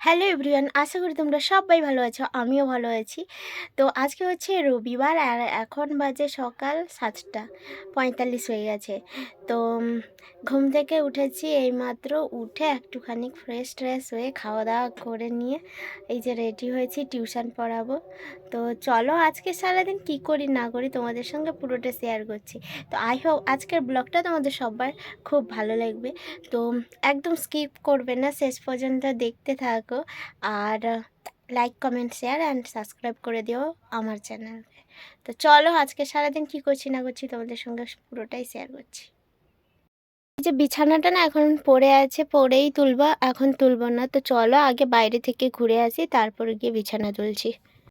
Hello everyone, আশা করি তোমরা সবাই ভালো আছো, আমিও ভালো আছি। তো আজকে হচ্ছে রবিবার আর এখন বাজে সকাল সাতটা, পঁয়তাল্লিশ হয়ে গেছে। তো ঘুম থেকে উঠেছি এইমাত্র, উঠে একটুখানি ফ্রেশ ট্রেশ হয়ে খাওয়া দাওয়া করে নিয়ে এই যে রেডি হয়েছি, টিউশন পড়াবো। তো চলো আজকে সারাদিন কি করি না করি তোমাদের সঙ্গে পুরোটা শেয়ার করছি। তো আই হোপ আজকের ব্লগটা তোমাদের সবার খুব ভালো লাগবে। তো একদম স্কিপ করবে না, শেষ পর্যন্ত দেখতে থাকো। আর like comment share and subscribe করে দিও আমার চ্যানেলকে তো চলো আজকে সারাদিন কি করছি না করছি তোমাদের সঙ্গে পুরোটাই শেয়ার করছি। যে বিছানাটা না এখন পড়ে আছে, পড়েই তুলবো, এখন তুলবো না। তো চলো আগে বাইরে থেকে ঘুরে আসি, তারপরে গিয়ে বিছানা তুলছি।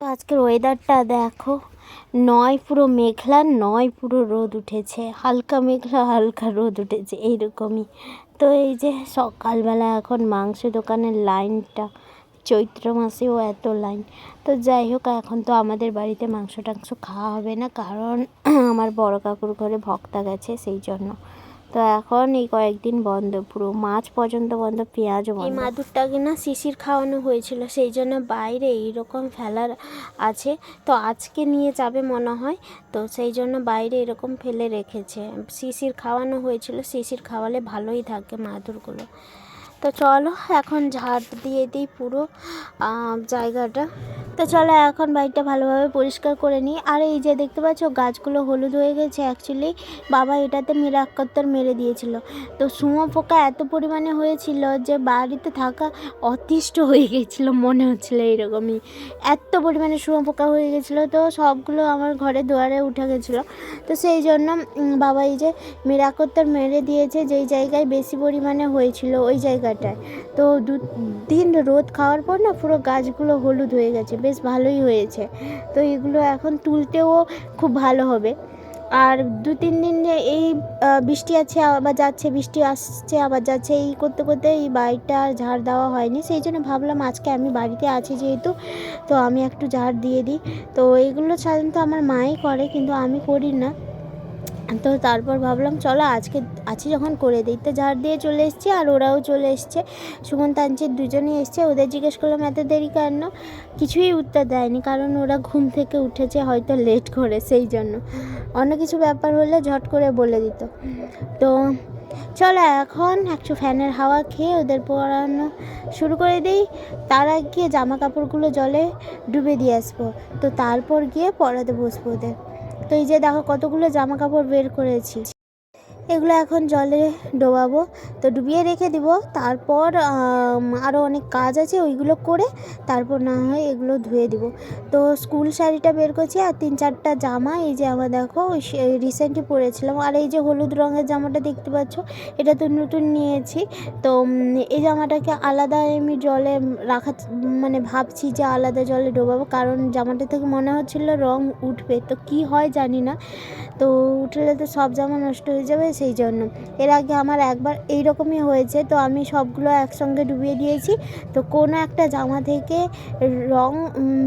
আজকের ওয়েদারটা দেখো, নয় পুরো মেঘলা, নয় পুরো রোদ উঠেছে, হালকা মেঘলা, হালকা রোদ উঠেছে, এইরকমই। তো এই যে সকালবেলা এখন মাংস দোকানের লাইনটা চৈত্র মাসেও এত লাইন তো যাই হোক, এখন তো আমাদের বাড়িতে মাংস টাংস খাওয়া হবে না, কারণ আমার বড় কাকুর ঘরে ভক্তা গেছে, সেই জন্য। তো এখন এই কয়েকদিন বন্ধ পুরো মাছ পর্যন্ত বন্ধ পেঁয়াজও বন্ধ। এই মাদুরটাকে না শিশির খাওয়ানো হয়েছিল সেই জন্য বাইরে এইরকম ফেলার আছে। তো আজকে নিয়ে যাবে মনে হয় তো সেই জন্য বাইরে এরকম ফেলে রেখেছে। শিশির খাওয়ানো হয়েছিল শিশির খাওয়ালে ভালোই থাকে মাদুরগুলো। তো চলো এখন ঝাড় দিয়ে দিই পুরো জায়গাটা। তো চলো এখন বাড়িটা ভালোভাবে পরিষ্কার করে নিই। আর এই যে দেখতে পাচ্ছ, গাছগুলো হলুদ হয়ে গেছে। অ্যাকচুয়ালি বাবা এটাতে মেরাক্কত্তর মেরে দিয়েছিল। তো শুঁয়ো পোকা এত পরিমাণে হয়েছিল যে বাড়িতে থাকা অতিষ্ঠ হয়ে গেছিল, মনে হচ্ছিল এরকমই এত পরিমাণে শুঁয়ো পোকা হয়ে গেছিল, তো সবগুলো আমার ঘরে দুয়ারে উঠে গেছিল। তো সেই জন্য বাবা এই যে মেরাকত্তর মেরে দিয়েছে, যেই জায়গায় বেশি পরিমাণে হয়েছিল ওই জায়গাটায়। তো দু দিন রোদ খাওয়ার পর না পুরো গাছগুলো হলুদ হয়ে গেছে। বেশ ভালোই হয়েছে। তো এগুলো এখন তুলতেও খুব ভালো হবে। আর দু, তিন দিন এই বৃষ্টি আছে, আবার যাচ্ছে, বৃষ্টি আসছে, আবার যাচ্ছে, এই করতে করতে এই বাড়িটা আর ঝাড় দেওয়া হয়নি। সেই জন্য ভাবলাম আজকে আমি বাড়িতে আছি যেহেতু, তো আমি একটু ঝাড় দিয়ে দিই। তো এইগুলো সাধারণত আমার মাই করে, কিন্তু আমি করি না। তো তারপর ভাবলাম, চলো আজকে আছি যখন করে দিই। তো ঝাড় দিয়ে চলে এসেছি আর ওরাও চলে এসছে। সুমন তাঞ্চিত দুজনেই এসছে। ওদের জিজ্ঞেস করলাম, এত দেরি কেন? কিছুই উত্তর দেয়নি, কারণ ওরা ঘুম থেকে উঠেছে, হয়তো লেট করে, সেই জন্য। অন্য কিছু ব্যাপার হলে ঝট করে বলে দিত। তো চলো এখন একটু ফ্যানের হাওয়া খেয়ে ওদের পড়ানো শুরু করে দিই। তার আগে জামা কাপড়গুলো জলে ডুবে দিয়ে আসব। তো তারপর গিয়ে পড়াতে বসবো ওদের। তো এই যে দেখো কতগুলো জামা কাপড় বের করেছি। এগুলো এখন জলে ডোবাবো। তো ডুবিয়ে রেখে দিব। তারপর আরও অনেক কাজ আছে, ওইগুলো করে তারপর না হয় এগুলো ধুয়ে দিব। তো স্কুল শাড়িটা বের করছি, আর তিন চারটা জামা, এই যে আমার দেখো রিসেন্টলি পরেছিলাম। আর এই যে হলুদ রঙের জামাটা দেখতে পাচ্ছ, এটা তো নতুন নিয়েছি। তো এই জামাটাকে আলাদা আমি জলে রাখা মানে ভাবছি যে আলাদা জলে ডোবাবো, কারণ জামাটা থেকে মনে হচ্ছিল রং উঠবে। তো কি হয় জানি না। তো উঠলে তো সব জামা নষ্ট হয়ে যাবে সেই জন্য। এর আগে আমার একবার এই রকমই হয়েছে, তো আমি সবগুলো একসঙ্গে ডুবিয়ে দিয়েছি। তো কোনো একটা জামা থেকে রং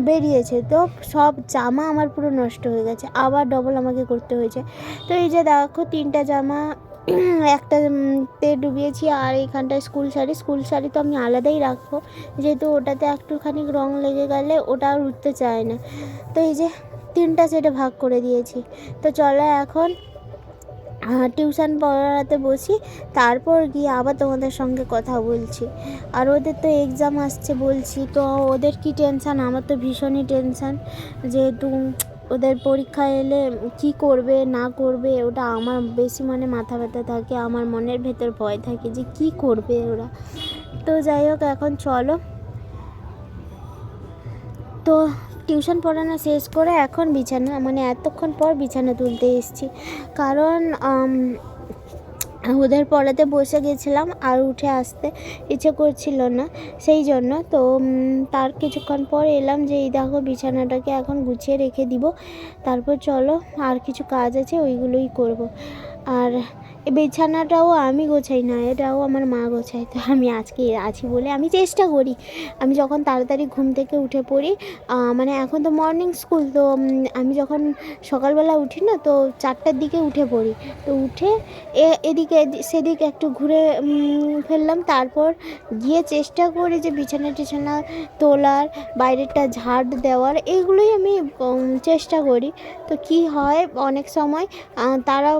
বেরিয়েছে, তো সব জামা আমার পুরো নষ্ট হয়ে গেছে। আবার ডবল আমাকে করতে হয়েছে। তো এই যে দেখো, তিনটা জামা, একটা তে ডুবিয়েছি আর এইখানটায় স্কুল শাড়ি। স্কুল শাড়ি তো আমি আলাদাই রাখব, যেহেতু ওটাতে একটুখানি রং লেগে গেলে ওটা আর উঠতে চায় না। তো এই যে তিনটা সেটে ভাগ করে দিয়েছি। তো চলো এখন টিউশন পড়াতে বসি, তারপর গিয়ে আবার তোমাদের সঙ্গে কথা বলছি। আর ওদের তো এক্সাম আসছে বলছি, তো ওদের কি টেনশান আমার তো ভীষণই টেনশান যেহেতু ওদের পরীক্ষা এলে কি করবে, না করবে, ওটা আমার বেশি মানে মাথা ব্যথা থাকে, আমার মনের ভেতর ভয় থাকে যে কি করবে ওরা। তো যাই হোক, এখন চলো। তো টিউশন পড়ানো শেষ করে এখন বিছানা মানে এতক্ষণ পর বিছানা তুলতে এসেছি। কারণ ওদের পড়াতে বসে গেছিলাম আর উঠে আসতে ইচ্ছে করছিল না। সেই জন্য তো তার কিছুক্ষণ পর এলাম যে, এই দেখো বিছানাটাকে এখন গুছিয়ে রেখে দিব। তারপর চলো, আর কিছু কাজ আছে ওইগুলোই করব। আর এই বিছানাটাও আমি গোছাই না, এটাও আমার মা গোছায়। তো আমি আজকে আছি বলে আমি চেষ্টা করি। আমি যখন তাড়াতাড়ি ঘুম থেকে উঠে পড়ি মানে এখন তো মর্নিং স্কুল তো আমি যখন সকালবেলা উঠি না, তো চারটার দিকে উঠে পড়ি। তো উঠে এ, এদিকে এদি- সেদিকে একটু ঘুরে ফেললাম। তারপর গিয়ে চেষ্টা করি যে বিছানা টিছানা তোলার বাইরেটা ঝাড় দেওয়ার এইগুলোই আমি চেষ্টা করি। তো কি হয়, অনেক সময় তারা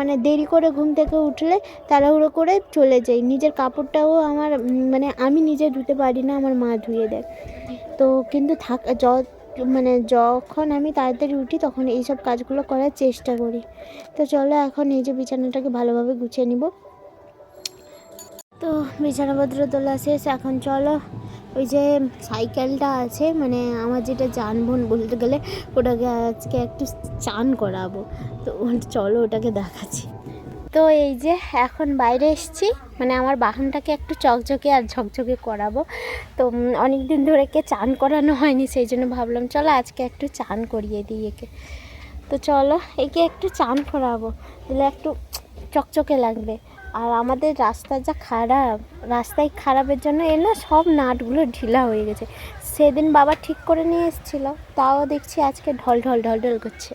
মানে দেরি করে ঘুম থেকে উঠলে তাড়াহুড়ো করে চলে যাই। নিজের কাপড়টাও আমার মানে আমি নিজে ধুতে পারি না, আমার মা ধুয়ে দেয়। তো কিন্তু থাক মানে যখন আমি তাড়াতাড়ি উঠি তখন এইসব কাজগুলো করার চেষ্টা করি। তো চলো এখন এই যে বিছানাটাকে ভালোভাবে গুছিয়ে নিব। তো বিছানাপত্র তোলা শেষ, এখন চলো ওই যে সাইকেলটা আছে মানে আমার যেটা যানবাহন বলতে গেলে ওটাকে আজকে একটু চান করাবো। তো চলো ওটাকে দেখাচ্ছি। তো এই যে এখন বাইরে এসেছি মানে আমার বাহনটাকে একটু চকচকে আর ঝকঝকে করাবো। তো অনেক দিন ধরে কে চান করানো হয়নি, সেই জন্য ভাবলাম চলো আজকে একটু চান করিয়ে দিই একে। তো চলো একে একটু চান করাবো তাহলে একটু চকচকে লাগবে। আর আমাদের রাস্তা যা খারাপ, রাস্তায় খারাপের জন্য এ না সব নাটগুলো ঢিলা হয়ে গেছে। সেদিন বাবা ঠিক করে নিয়ে এসেছিল, তাও দেখছি আজকে ঢল ঢল ঢল ঢল করছে।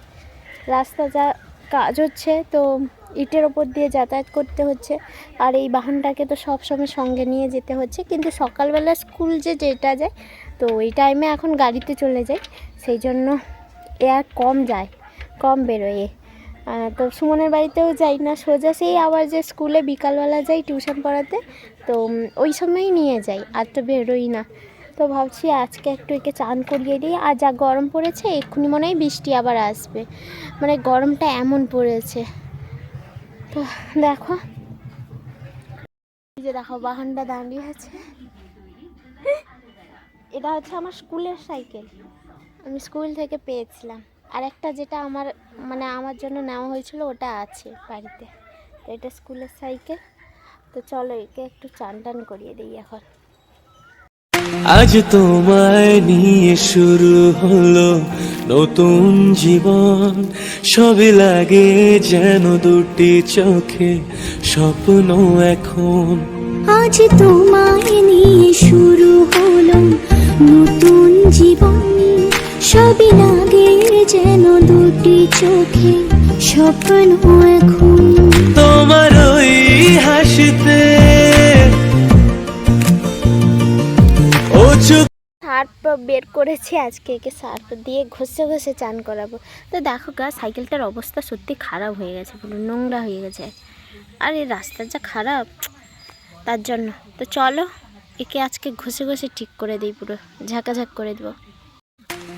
রাস্তা যা কাজ হচ্ছে, তো ইটের ওপর দিয়ে যাতায়াত করতে হচ্ছে, আর এই বাহনটাকে তো সব সময় সঙ্গে নিয়ে যেতে হচ্ছে। কিন্তু সকালবেলা স্কুল যে যেটা যায়, তো ওই টাইমে এখন গাড়িতে চলে যায়। সেই জন্য এ আর কম যায়, কম বেরোয় তো সুমনের বাড়িতেও যাই না, সোজা সেই আবার যে স্কুলে বিকালবেলা যাই টিউশন পড়াতে, তো ওই সময়ই নিয়ে যাই, আর তো বেরোই না। তো ভাবছি আজকে একটু একে চান করিয়ে দিই, আর যা গরম পড়েছে, এক্ষুনি মনে হয় বৃষ্টি আবার আসবে। মানে গরমটা এমন পড়েছে। তো দেখো। যে দেখো, বাহনটা দাঁড়িয়ে আছে। এটা হচ্ছে আমার স্কুলের সাইকেল। আমি স্কুল থেকে পেয়েছিলাম। আর একটা যেটা আমার মানে আমার জন্য নেওয়া হয়েছিল ওটা আছে বাড়িতে। তো এটা স্কুলের সাইকেল। তো চলো একে একটু চান টান করিয়ে দিই এখন। আজ তোমায় নিয়ে শুরু হলো নতুন জীবন। সবই লাগে যেন দুটি চোখে স্বপ্ন এখন। আজ তোমায় নিয়ে শুরু হলো নতুন জীবন। সবই লাগে যেন দুটি চোখে স্বপ্ন এখন। তোমার ওই হাসিতে ও চোখ সার্ফ বের করেছি আজকে একে সার্ফ দিয়ে ঘষে ঘষে চান করাবো। তো দেখো গা সাইকেলটার অবস্থা সত্যি খারাপ হয়ে গেছে পুরো নোংরা হয়ে গেছে। আর এই রাস্তা যা খারাপ তার জন্য। তো চলো একে আজকে ঘষে ঘষে ঠিক করে দিই পুরো ঝাঁকাঝাক করে দেবো।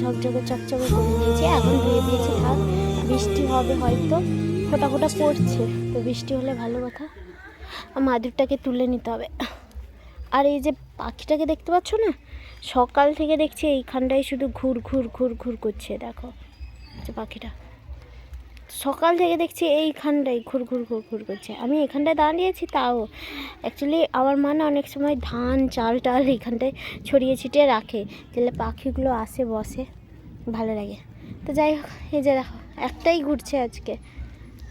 ঝকঝকে চকচকে করে দিয়েছি। এখন ধুয়ে দিয়েছি, থাক, বৃষ্টি হবে হয়তো, ফোটা ফোটা পড়ছে। তো বৃষ্টি হলে ভালো কথা। মাদুরটাকে তুলে নিতে হবে। আর এই যে পাখিটাকে দেখতে পাচ্ছ না? সকাল থেকে দেখছি এইখানটায় শুধু ঘুর ঘুর ঘুর ঘুর করছে, দেখো। পাখিটা। সকাল থেকে দেখছি এইখানটায় ঘুর ঘুর ঘুর ঘুর করছে। আমি এখানটায় দাঁড়িয়েছি তাও। অ্যাকচুয়ালি আমার মা না অনেক সময় ধান, চাল টাল এইখানটায় ছড়িয়ে ছিটিয়ে রাখে। তাহলে পাখিগুলো আসে, বসে, ভালো লাগে। তো যাই হোক, এই যে দেখো, একটাই ঘুরছে আজকে।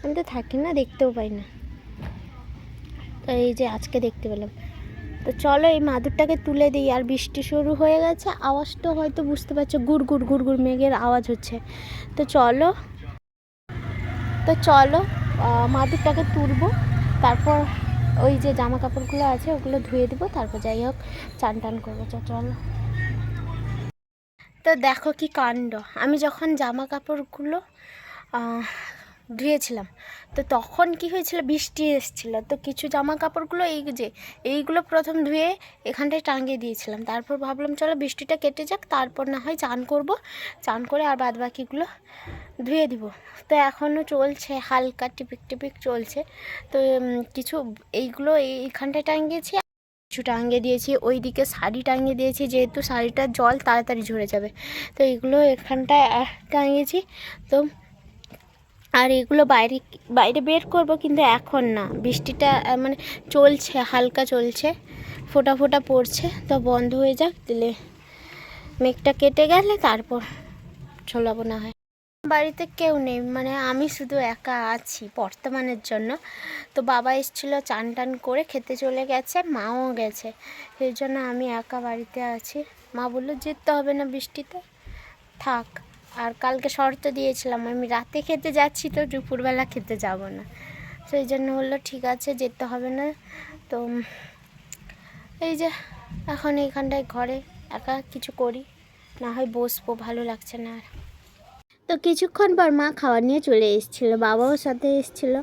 আমি তো থাকি না, দেখতেও পাই না। তো এই যে আজকে দেখতে পেলাম। তো চলো এই মাদুরটাকে তুলে দিই। আর বৃষ্টি শুরু হয়ে গেছে, আওয়াজটা হয়তো বুঝতে পারছ, গুড় গুড় গুড় গুড় মেঘের আওয়াজ হচ্ছে। তো চলো তো চলো মাদুরটাকে তুলবো, তারপর ওই যে জামা কাপড়গুলো আছে, ওগুলো ধুয়ে দেবো, তারপর যাই হোক, চান টান করব চলো। তো দেখো কি কাণ্ড, আমি যখন জামা কাপড়গুলো ধুয়েছিলাম। তো তখন কি হয়েছিল? বৃষ্টি এসেছিল। তো কিছু জামা কাপড়গুলো এই যে, এইগুলো প্রথম ধুয়ে এখানটায় টাঙিয়ে দিয়েছিলাম। তারপর ভাবলাম, চলো বৃষ্টিটা কেটে যাক, তারপর না হয় চান করব। চান করে আর বাদ বাকিগুলো ধুয়ে দিব। তো এখনও চলছে, হালকা টিপিক টিপিক চলছে। তো কিছু এইগুলো এই- এইখানটায় টাঙিয়েছি, কিছু টাঙিয়ে দিয়েছি, ওইদিকে শাড়ি টাঙিয়ে দিয়েছি, যেহেতু শাড়িটার জল তাড়াতাড়ি ঝরে যাবে। তো এগুলো এখানটায় টাঙিয়েছি। তো আর এগুলো বাইরে বাইরে বের করব কিন্তু এখন না। বৃষ্টিটা মানে চলছে, হালকা চলছে, ফোটা ফোটা পড়ছে। তো বন্ধ হয়ে যাক, দিলে মেঘটা কেটে গেলে তারপর চলাবো না হয়। বাড়িতে কেউ নেই মানে আমি শুধু একা আছি বর্তমানের জন্য। তো বাবা এসেছিল চান টান করে খেতে চলে গেছে, মাও গেছে। সেই জন্য আমি একা বাড়িতে আছি। মা বলল, যেতে হবে না বৃষ্টিতে, থাক। আর কালকে শর্ত দিয়েছিলাম, আমি রাতে খেতে যাচ্ছি তো দুপুরবেলা খেতে যাব না। সেই জন্য বলল, ঠিক আছে, যেতে হবে না। তো এই যে এখন এইখানটায় ঘরে, একা কিছু করি, না হয় বসবো, ভালো লাগছে না আর। তো কিছুক্ষণ পর মা খাবার নিয়ে চলে এসেছিল, বাবাও সাথে এসেছিল।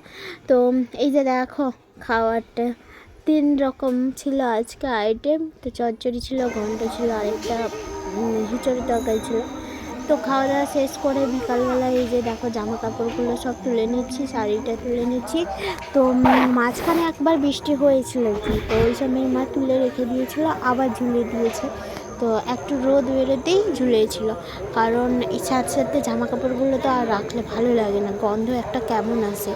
তো এই যে দেখো খাবারটা তিন রকম ছিল আজকে আইটেম তো চচ্চড়ি ছিল, ঘন্ট ছিল, আরেকটা হিচড়ি তরকারি ছিল। তো খাওয়া দাওয়া শেষ করে বিকালবেলা এই যে দেখো জামা কাপড়গুলো সব তুলে নিচ্ছি, শাড়িটা তুলে নিচ্ছি। তো মাঝখানে একবার বৃষ্টি হয়েছিল কি, তো ওই সময় মা তুলে রেখে দিয়েছিল, আবার ঝুলে দিয়েছে। তো একটু রোদ বেরোতেই ঝুলেছিল কারণ সাথে সাথে জামা কাপড়গুলো তো আর রাখলে ভালো লাগে না, গন্ধ একটা কেমন আসে।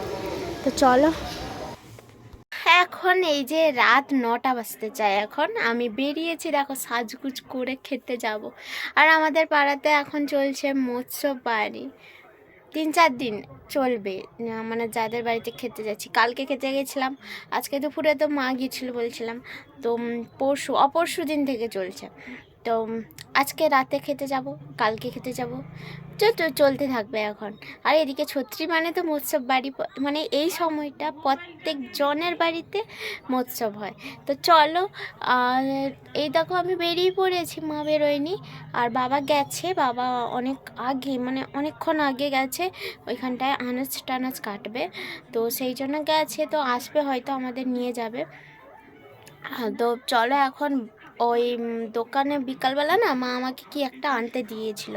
তো চলো এখন এই যে রাত নটা বাজতে চায় এখন, আমি বেরিয়েছি, দেখো সাজগুজ করে খেতে যাব। আর আমাদের পাড়াতে এখন চলছে মৎস্য বাড়ি। তিন চার দিন চলবে মানে যাদের বাড়িতে খেতে যাচ্ছি। কালকে খেতে গেছিলাম, আজকে দুপুরে তো মা গিয়েছিল বলছিলাম, তো পরশু, অপরশু দিন থেকে চলছে। তো আজকে রাতে খেতে যাব, কালকে খেতে যাব। চলতে থাকবে এখন। আর এদিকে ছত্রী মানে তো মৎস্য বাড়ি মানে এই সময়টা প্রত্যেক জনের বাড়িতে মৎসব হয়। তো চলো এই দেখো আমি বেরিয়ে পড়েছি, মা বেরোয়নি। আর বাবা গেছে, বাবা অনেক আগে মানে অনেকক্ষণ আগে গেছে, ওইখানটায় আনাজ টানাজ কাটবে। তো সেই জন্য গেছে, তো আসবে হয়তো আমাদের নিয়ে যাবে। তো চলো এখন ওই দোকানে বিকালবেলা না মা আমাকে কি একটা আনতে দিয়েছিল।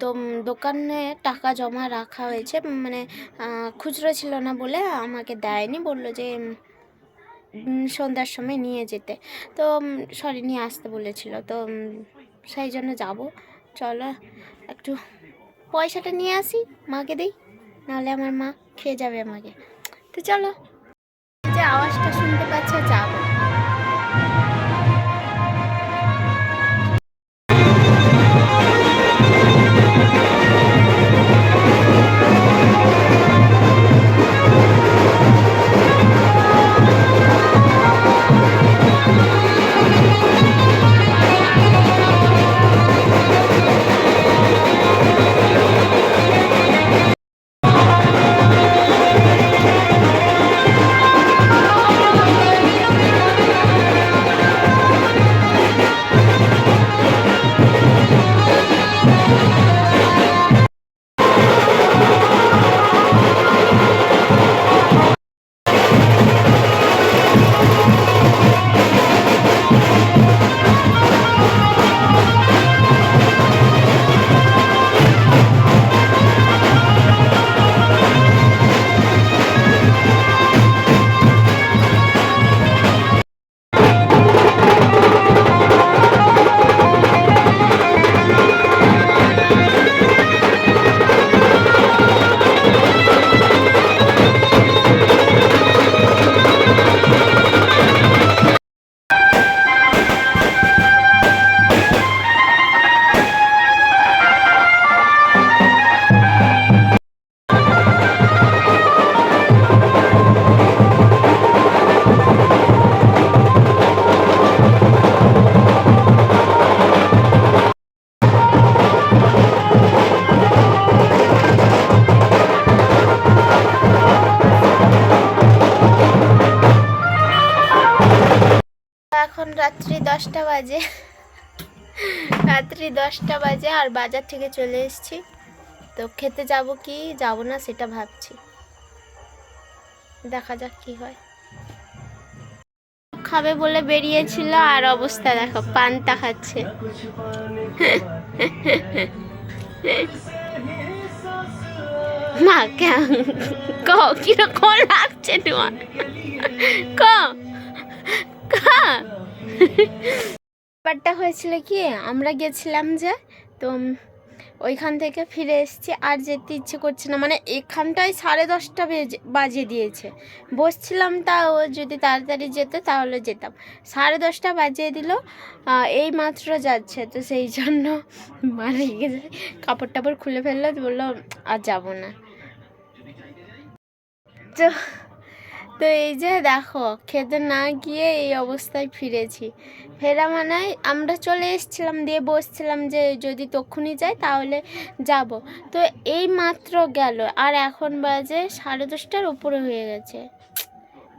তো দোকানে টাকা জমা রাখা হয়েছে মানে খুচরো ছিল না বলে আমাকে দেয়নি, বলল যে সন্ধ্যার সময় নিয়ে যেতে। তো সরি, নিয়ে আসতে বলেছিল। তো সেই জন্য যাব। চলো, একটু পয়সাটা নিয়ে আসি, মাকে দিই, নাহলে আমার মা খেয়ে যাবে আমাকে। তো চলো। যে আওয়াজটা শুনতে পাচ্ছ, যাব। দশটা বাজে। রাত্রি দশটা বাজে আর বাজার থেকে চলে এসেছি। তো খেতে যাব কি, যাব না সেটা ভাবছি। দেখা যাক কি হয়। খাবে বলে বেরিয়েছিল আর অবস্থা দেখো, পান্তা খাচ্ছে। মা কেন ক, কীরকম লাগছে তোমার? ক? ব্যাপারটা হয়েছিল কি, আমরা গেছিলাম যে, তো ওইখান থেকে ফিরে এসেছি আর যেতে ইচ্ছে করছে না। মানে এখানটায় সাড়ে দশটা বেজে বাজে দিয়েছে। বসছিলাম তাও যদি তাড়াতাড়ি যেত তাহলে যেতাম। সাড়ে দশটা বাজিয়ে দিল এই মাত্র যাচ্ছে। তো সেই জন্য মানে কাপড় টাপড় খুলে ফেলল, বলল, আর যাব না। তো তো এই যে দেখো, খেতে না গিয়ে এই অবস্থায় ফিরেছি। ফেরা মানে আমরা চলে এসেছিলাম, দিয়ে বসছিলাম যে যদি তক্ষুনি যাই তাহলে যাব। তো এই মাত্র গেল, আর এখন বাজে সাড়ে দশটার উপরে হয়ে গেছে।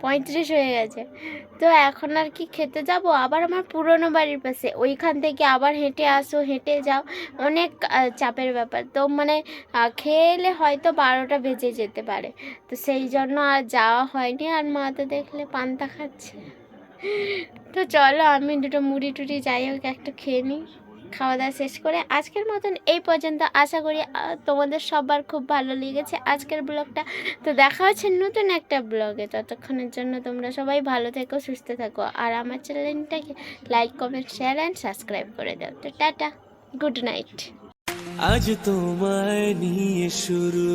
পঁয়ত্রিশ হয়ে গেছে। তো এখন আর কি খেতে যাব? আবার আমার পুরনো বাড়ির পাশে। ওইখান থেকে আবার হেঁটে আসো, হেঁটে যাও। অনেক চাপের ব্যাপার। তো মানে এলে হয়তো বারোটা বেজে যেতে পারে। তো সেই জন্য আর যাওয়া হয়নি। আর মা তো দেখলে পান্তা খাচ্ছে। তো চলো আমি দুটো মুড়ি টুড়ি যাই হোক, একটা খেয়ে নিই। খাওয়া দাওয়া শেষ করে আজকের মতন এই পর্যন্ত। আশা করি তোমাদের সবার খুব ভালো লেগেছে আজকের ব্লগটা। তো দেখা হচ্ছে নতুন একটা ব্লগে। ততক্ষণের জন্য তোমরা সবাই ভালো থেকো, সুস্থ থাকো। আর আমার চ্যানেলটাকে like comment share and subscribe করে দাও। তো টাটা গুড নাইট আজ তোমায় নিয়ে শুরু